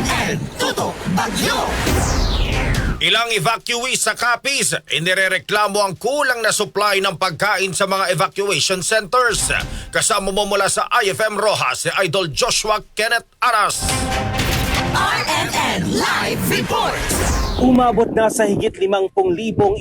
RMN Tutok Bagyo Ilang evacuees sa Capiz, inirereklamo ang kulang na supply ng pagkain sa mga evacuation centers. Kasama mo mula sa IFM Rojas si Idol Joshua Kenneth Aras. RMN Live Report Umabot na sa higit 50,000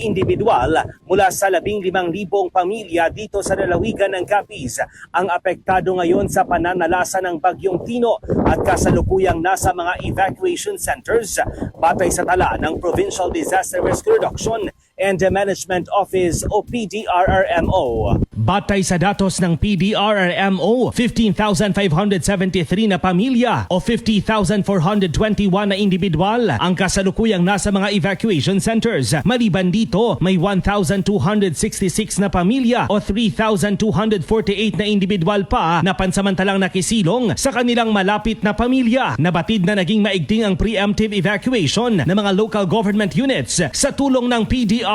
individual mula sa 15,000 pamilya dito sa lalawigan ng Capiz. Ang apektado ngayon sa pananalasa ng Bagyong Tino at kasalukuyang nasa mga evacuation centers batay sa tala ng Provincial Disaster Risk Reduction and Management Office o PDRRMO. Batay sa datos ng PDRRMO, 15,573 na pamilya o 50,421 na individual ang kasalukuyang nasa mga evacuation centers. Maliban dito, may 1,266 na pamilya o 3,248 na individual pa na pansamantalang nakisilong sa kanilang malapit na pamilya. Nabatid na naging maigting ang preemptive evacuation ng mga local government units sa tulong ng PDRRMO.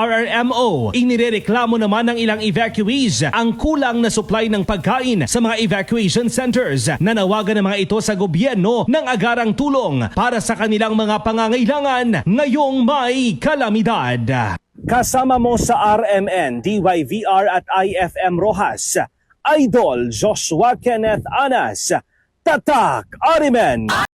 Inirereklamo naman ng ilang evacuees ang kulang na supply ng pagkain sa mga evacuation centers. Nanawagan ng mga ito sa gobyerno ng agarang tulong para sa kanilang mga pangangailangan ngayong may kalamidad. Kasama mo sa RMN, DYVR at IFM Rojas, Idol Joshua Kenneth Anas, Tatak Arimen.